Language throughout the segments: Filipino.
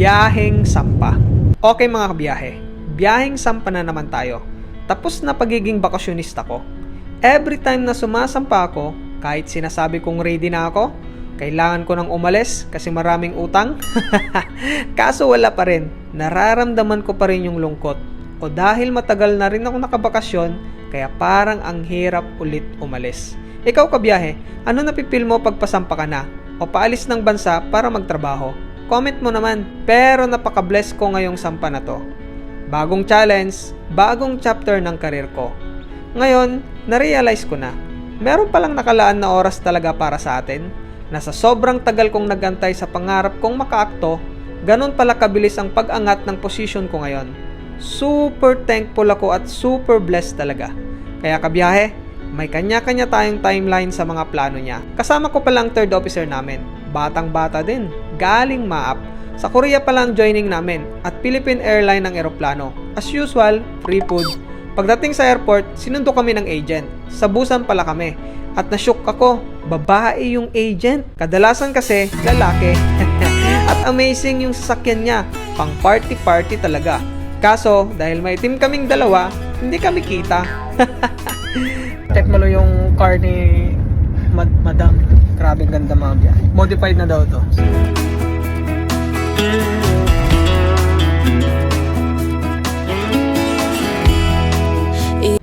Biyaheng Sampa. Okay mga kabiyahe, biyaheng Sampa na naman tayo. Tapos na pagiging bakasyonista ko. Every time na sumasampa ako, kahit sinasabi kong ready na ako, kailangan ko nang umalis kasi maraming utang. Kaso wala pa rin. Nararamdaman ko pa rin yung lungkot. O dahil matagal na rin ako nakabakasyon, kaya parang ang hirap ulit umalis. Ikaw kabiyahe, ano napipil mo pagpasampa ka na? O paalis ng bansa para magtrabaho? Comment mo naman. Pero napaka-bless ko ngayong sampa na to. Bagong challenge, bagong chapter ng karir ko. Ngayon, na-realize ko na, meron palang nakalaan na oras talaga para sa atin. Na sa sobrang tagal kong nagantay sa pangarap kong makaakto, ganun pala kabilis ang pag-angat ng posisyon ko ngayon. Super thankful ako at super blessed talaga. Kaya kabiyahe, may kanya-kanya tayong timeline sa mga plano niya. Kasama ko palang third officer namin. Batang bata din, galing maap. Sa Korea pa lang joining namin at Philippine Airline ng eroplano. As usual, free food. Pagdating sa airport, sinundo kami ng agent. Sa busan pala kami. At nashook ako, babae yung agent. Kadalasan kasi, lalaki. At amazing yung sasakyan niya. Pang party-party talaga. Kaso, dahil may team kaming dalawa, hindi kami kita. Check mo lang yung car ni Mad Madam. Grabe ganda mga biyahe. Modified na daw to.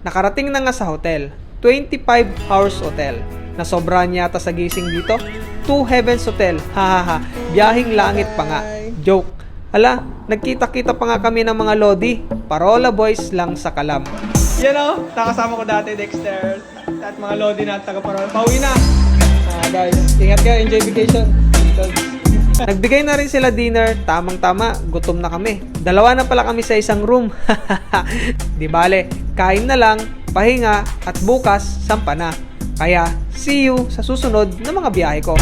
Nakarating na nga sa hotel. 25 hours hotel. Nasobrahan yata sa gising dito. Two Heavens Hotel. Hahaha. Biyahing langit pa nga. Joke. Ala, nagkita-kita pa nga kami ng mga lodi. Parola boys lang sa kalam. Yan o, nakasama ko dati Dexter. At mga lodi na taga Parola. Pauwi na! Ah, guys, ingat kayo. Enjoy vacation. Nagbigay na rin sila dinner, tamang-tama, gutom na kami. Dalawa na pala kami sa isang room. Di bale, kain na lang, pahinga, at bukas, sampa na. Kaya, see you sa susunod na mga biyahe ko.